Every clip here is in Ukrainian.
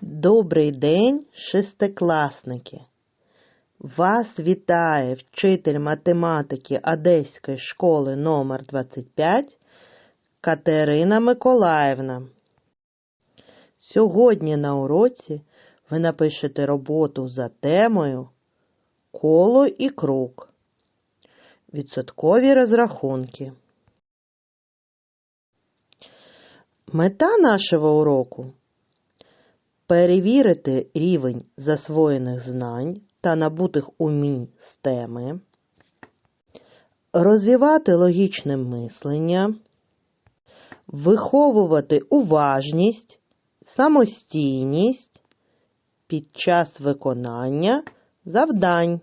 Добрий день, шестикласники! Вас вітає вчитель математики Одеської школи номер 25 Катерина Миколаївна. Сьогодні на уроці ви напишете роботу за темою Коло і круг. Відсоткові розрахунки. Мета нашого уроку перевірити рівень засвоєних знань та набутих умінь з теми, розвивати логічне мислення, виховувати уважність, самостійність під час виконання завдань.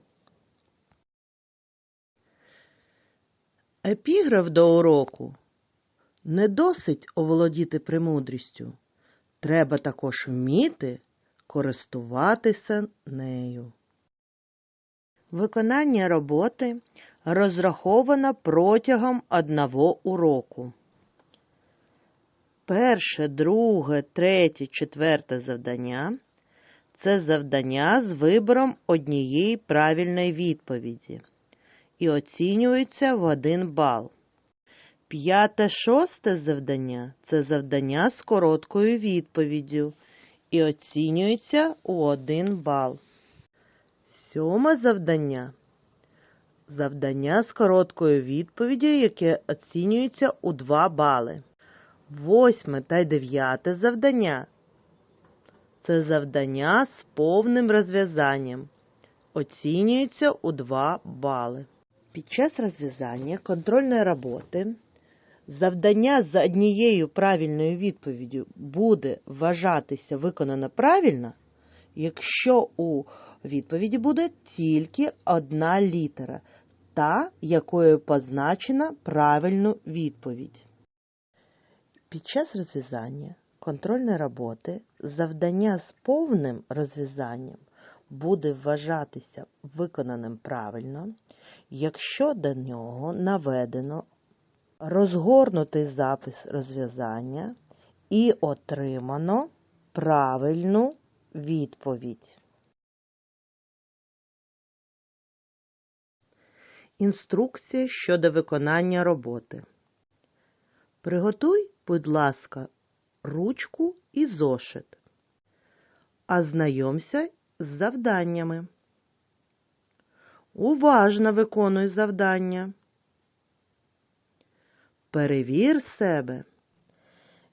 Епіграф до уроку не досить оволодіти премудрістю. Треба також вміти користуватися нею. Виконання роботи розраховано протягом одного уроку. Перше, друге, третє, четверте завдання це завдання з вибором однієї правильної відповіді і оцінюються в один бал. П'яте, шосте завдання це завдання з короткою відповіддю і оцінюється у один бал. Сьоме завдання завдання з короткою відповіддю, яке оцінюється у 2 бали. Восьме та дев'яте завдання це завдання з повним розв'язанням. Оцінюється у 2 бали. Під час розв'язання контрольної роботи завдання за однією правильною відповіддю буде вважатися виконано правильно, якщо у відповіді буде тільки одна літера, та якою позначена правильну відповідь. Під час розв'язання контрольної роботи завдання з повним розв'язанням буде вважатися виконаним правильно, якщо до нього наведено розгорнутий запис розв'язання і отримано правильну відповідь. Інструкція щодо виконання роботи. Приготуй, будь ласка, ручку і зошит. Ознайомся з завданнями. Уважно виконуй завдання. Перевір себе.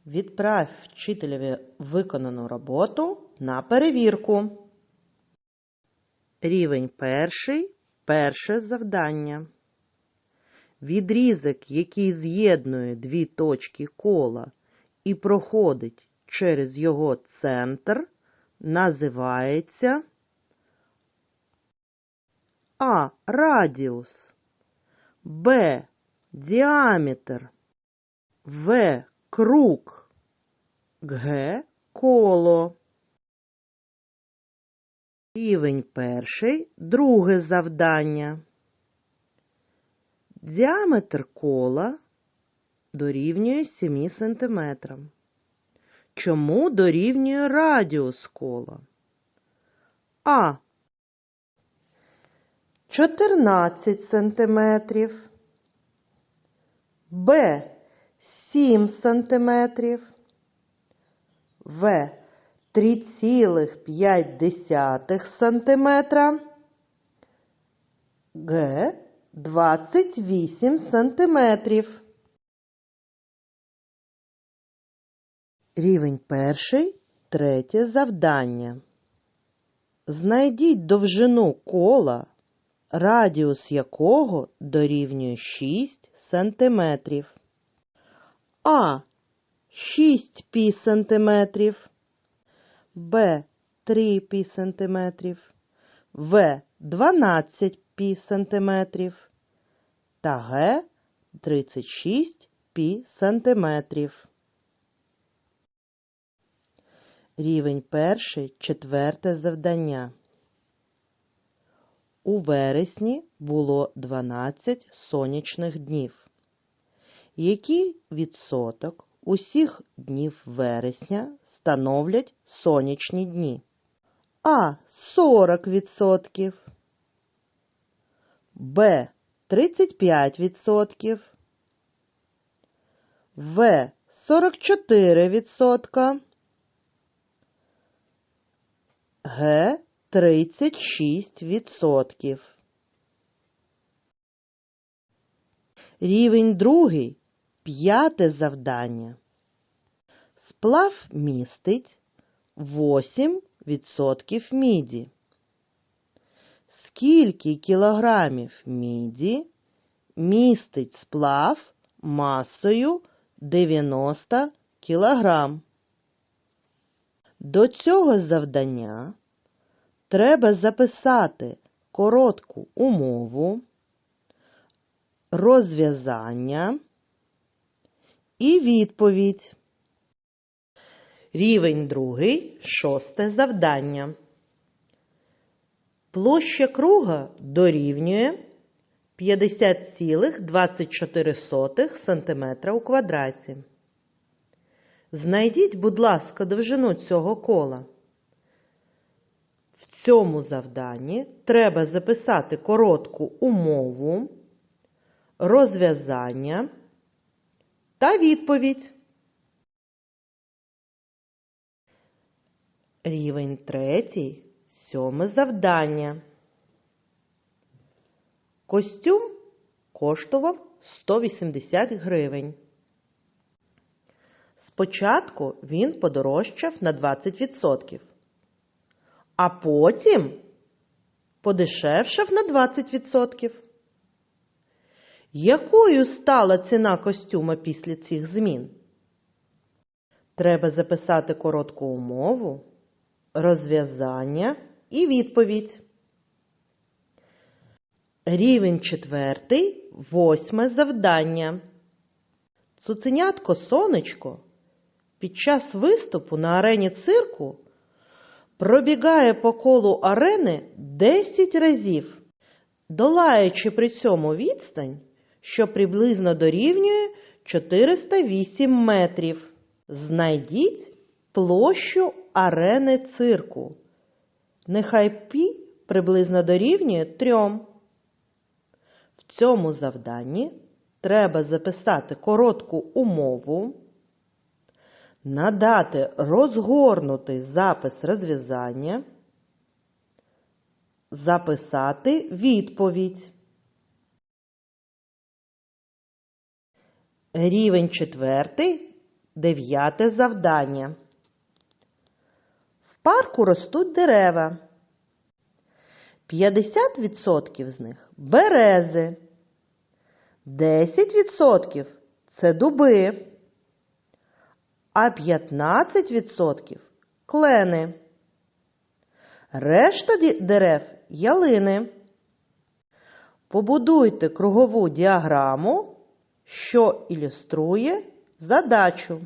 Відправ вчителеві виконану роботу на перевірку. Рівень перший. Перше завдання. Відрізок, який з'єднує дві точки кола і проходить через його центр, називається А. Радіус, Б. Діаметр, В. Круг, Г. Коло. Рівень перший, друге завдання. Діаметр кола дорівнює 7 см. Чому дорівнює радіус кола? А. 14 см. Б. 7 см. В. 3,5 см. Г. 28 см. Рівень перший. Третє завдання. Знайдіть довжину кола, радіус якого дорівнює 6 см. А. 6 пі сантиметрів. Б 3 пі сантиметрів, В 12 пі сантиметрів та Г 36 пі сантиметрів. Рівень перший, четверте завдання. У вересні було 12 сонячних днів. Який відсоток усіх днів вересня становлять сонячні дні? А. 40%. Б. 35%. В. 44%. Г. 36%. Рівень другий. П'яте завдання. Сплав містить 8% міді. Скільки кілограмів міді містить сплав масою 90 кілограм? До цього завдання треба записати коротку умову, розв'язання і відповідь. Рівень другий, шосте завдання. Площа круга дорівнює 50,24 см у квадраті. Знайдіть, будь ласка, довжину цього кола. В цьому завданні треба записати коротку умову, розв'язання та відповідь. Рівень третій, сьоме завдання. Костюм коштував 180 гривень. Спочатку він подорожчав на 20%, а потім подешевшав на 20%. Якою стала ціна костюма після цих змін? Треба записати коротку умову, розв'язання і відповідь. Рівень четвертий, восьме завдання. Цуценятко сонечко під час виступу на арені цирку пробігає по колу арени 10 разів, долаючи при цьому відстань, що приблизно дорівнює 408 метрів. Знайдіть площу арени цирку. Нехай пі приблизно дорівнює 3. В цьому завданні треба записати коротку умову, надати розгорнутий запис розв'язання, записати відповідь. Рівень четвертий, дев'яте завдання. В парку ростуть дерева. 50% з них берези. 10% це дуби, а 15% клени. Решта дерев ялини. Побудуйте кругову діаграму, що ілюструє задачу.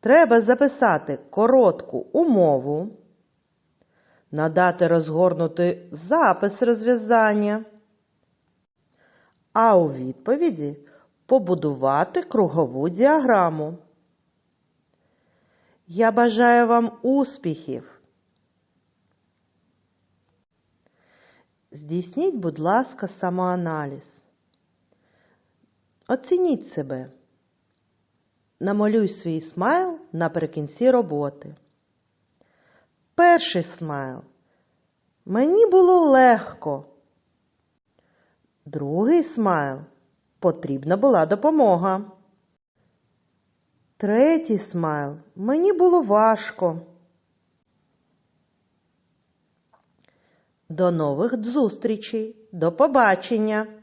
Треба записати коротку умову, надати розгорнутий запис розв'язання, а у відповіді побудувати кругову діаграму. Я бажаю вам успіхів! Здійсніть, будь ласка, самоаналіз. Оцініть себе. Намалюй свій смайл наприкінці роботи. Перший смайл. Мені було легко. Другий смайл. Потрібна була допомога. Третій смайл. Мені було важко. До нових зустрічей. До побачення!